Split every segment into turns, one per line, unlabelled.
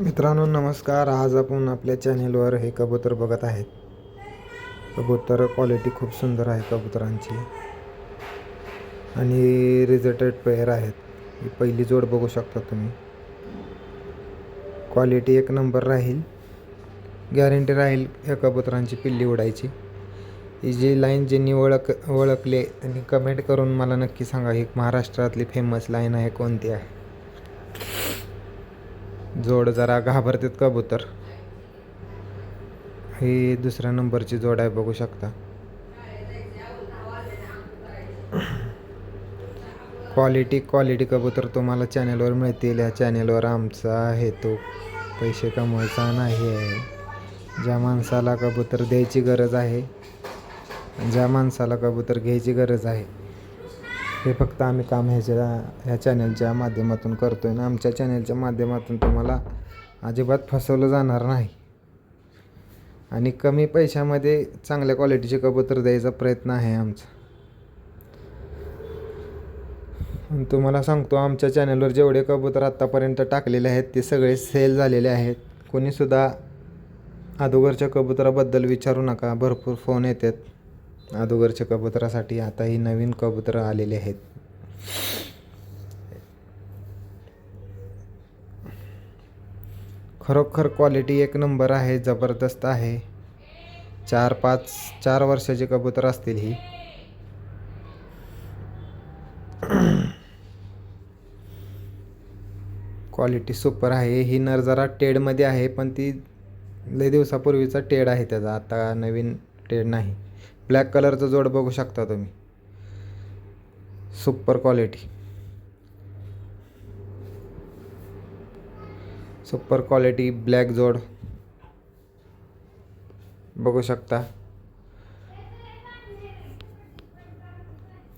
मित्रांनो नमस्कार. आज आपण आपल्या चॅनेलवर हे कबूतर बघत आहेत. कबूतर क्वालिटी खूप सुंदर आहे कबुतरांची. आणि रिझल्टेड पेअर आहेत. ही पहिली जोड बघू शकता तुम्ही. क्वालिटी एक नंबर राहील. गॅरंटी राहील या कबुतरांची पिल्ली उडायची. ही जी लाईन ज्यांनी ओळख ओळखले त्यांनी कमेंट करून मला नक्की सांगा ही महाराष्ट्रातली फेमस लाईन आहे कोणती आहे? जोड जरा घाबरतात कबूतर. ही दुसऱ्या नंबरची जोड आहे बघू शकता. क्वालिटी क्वालिटी कबूतर तुम्हाला चॅनलवर मिळतील. या चॅनलवर आमचा हेतू पैसे कमवायचा नाही आहे. ज्या माणसाला कबूतर द्यायची गरज आहे ज्या माणसाला कबूतर घ्यायची गरज आहे हे फक्त आम्ही काम ह्याच्या ह्या चॅनलच्या माध्यमातून करतो आहे ना आमच्या चॅनलच्या माध्यमातून तुम्हाला अजिबात फसवलं जाणार नाही. आणि कमी पैशामध्ये चांगल्या क्वालिटीचे कबूतर द्यायचा प्रयत्न आहे आमचा. तुम्हाला सांगतो आमच्या चॅनलवर जेवढे कबूतर आत्तापर्यंत टाकलेले आहेत ते सगळे सेल झालेले आहेत. कोणीसुद्धा अगोदरच्या कबुतराबद्दल विचारू नका भरपूर फोन येतात. अगोदरच्या कबुतरासाठी आता ही नवीन कबुतरं आलेले आहेत. खरोखर क्वालिटी एक नंबर आहे जबरदस्त आहे. चार पाच चार वर्षाची कबूतर असतील ही. क्वालिटी सुपर आहे. ही नर जरा टेडमध्ये आहे पण ती लय दिवसापूर्वीचा टेड आहे त्याचा. आता नवीन टेड नाही. ब्लॅक कलरचं जोड बघू शकता तुम्ही. Super quality super quality black जोड. बघू शकता.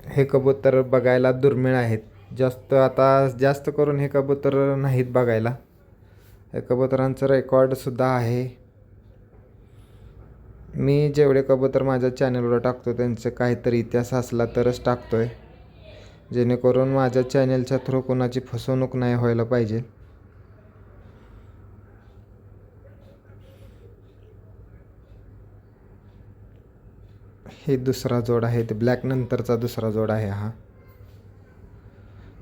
हे कबूतर बघायला दुर्मिळ आहेत. जास्त आता जास्त करून हे कबूतर नाहीत बघायला. हे कबूतरांचं रेकॉर्डसुद्धा आहे. मी जेवढे कबूतर माझ्या चॅनलवर टाकतो त्यांचे काहीतरी इतिहास असला तरच टाकतो आहे जेणेकरून माझ्या चॅनलच्या थ्रू कोणाची फसवणूक नाही व्हायला पाहिजे. हे दुसरा जोड आहे ते ब्लॅक नंतरचा दुसरा जोड आहे हा.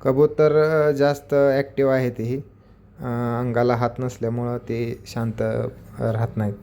कबूतर जास्त ॲक्टिव्ह आहे ही अंगाला हात नसल्यामुळं ते शांत राहत नाहीत.